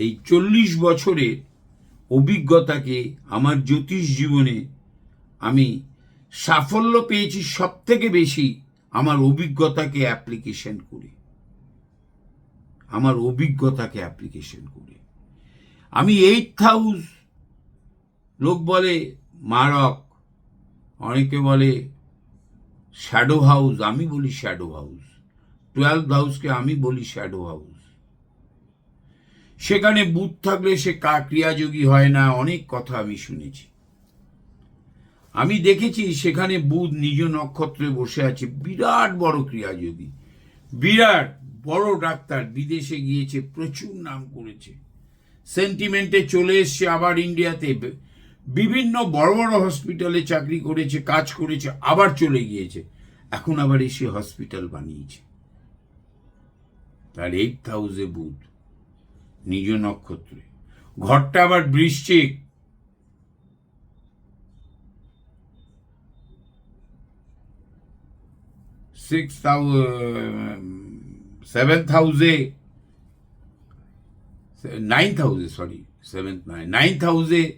এই চল্লিশ বছরের অভিজ্ঞতাকে আমার জ্যোতিষ জীবনে আমি সাফল্য পেয়েছি সব থেকে বেশি আমার অভিজ্ঞতাকে অ্যাপ্লিকেশন করে। আমার অভিজ্ঞতাকে অ্যাপ্লিকেশন করে। আমি এইট হাউস লোক বলে মারক, অনেকে বলে শ্যাডো হাউস আমি বলি শ্যাডো হাউস টুয়েলভ হাউসকে আমি বলি শ্যাডো হাউস সেখানে বুধ থাকলে সে ক্রিয়াযোগী হয় না, অনেক কথা আমি শুনেছি। আমি দেখেছি সেখানে বুধ নিজ নক্ষত্রে বসে আছে, বিরাট বড় ক্রিয়াযোগী। বিরাট বড় ডাক্তার, বিদেশে গিয়েছে, প্রচুর নাম করেছে। সেন্টিমেন্টে চলে এসছে আবার ইন্ডিয়াতে। বিভিন্ন বড় বড় হসপিটালে চাকরি করেছে, কাজ করেছে, আবার চলে গিয়েছে। এখন আবার এসে হসপিটাল বানিয়েছে। তার এইট হাউসে বুধ। নিজ নক্ষত্রে। ঘরটা আবার বৃশ্চিক। সিক্স সেভেন্থ হাউসে নাইন্থ হাউসে সরি সেভেন্থ নয় নাইন্থ হাউসে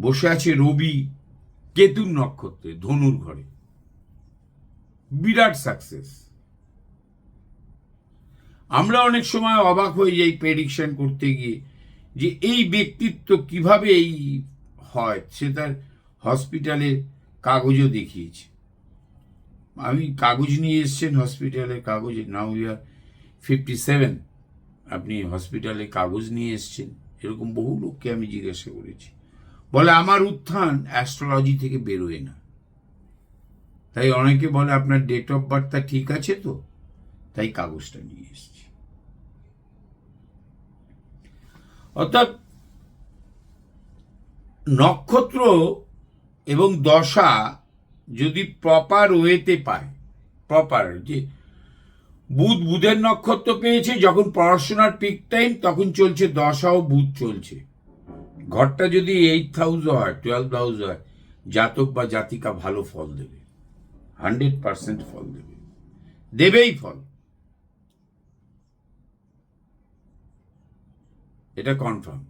বসে আছে রবি কেতুর নক্ষত্রে, ধনুর ঘরে। বিরাট সাকসেস আমরা অনেক সময় অবাক হয়ে যাই প্রেডিকশন করতে গিয়ে যে এই ব্যক্তিত্ব কীভাবে এই হয়, সে তার হসপিটালের কাগজও দেখিয়েছে। আমি কাগজ নিয়ে এসছেন হসপিটালের কাগজে নাও ইয়ার ফিফটি সেভেন আপনি হসপিটালে কাগজ নিয়ে এসছেন, এরকম বহু লোককে আমি জিজ্ঞাসা করেছি। বলে, আমার উত্থান অ্যাস্ট্রোলজি থেকে বেরোয় না। তাই অনেকে বলে, আপনার ডেট অফ বার্থটা ঠিক আছে তো? তাই কাগজটা নিয়ে এসেছি অর্থাৎ নক্ষত্র এবং দশা যদি প্রপার ওয়েতে পায় প্রপার যে বুধ বুধের নক্ষত্র পেয়েছে, যখন পড়াশোনার পিক টাইম তখন চলছে দশা ও বুধ চলছে। ঘরটা যদি এইট হাউস হয় টুয়েলভ হাউস হয়, জাতক বা জাতিকা ভালো ফল দেবে। হান্ড্রেড পার্সেন্ট ফল দেবে। দেবেই ফল। এটা কনফার্ম